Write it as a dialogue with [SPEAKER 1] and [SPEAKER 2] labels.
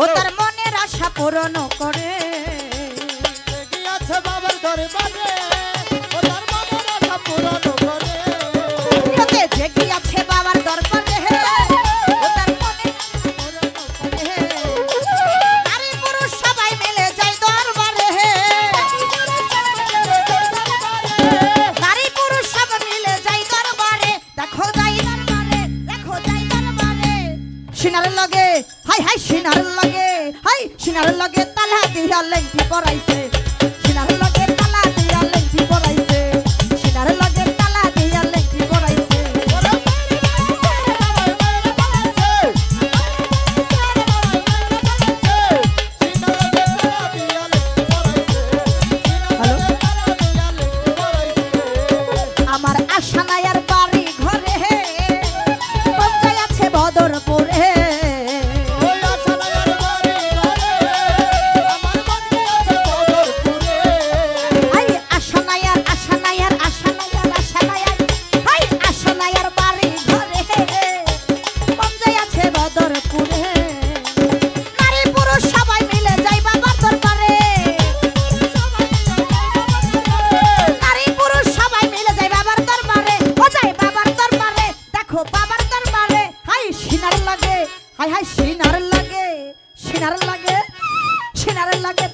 [SPEAKER 1] ও তার মনের আশা পূরণ করে।
[SPEAKER 2] বাবার দরবারে
[SPEAKER 1] সিনার লগে তালা দিয়া লেঙ্কি পড়াইছে ছিনারে লাগে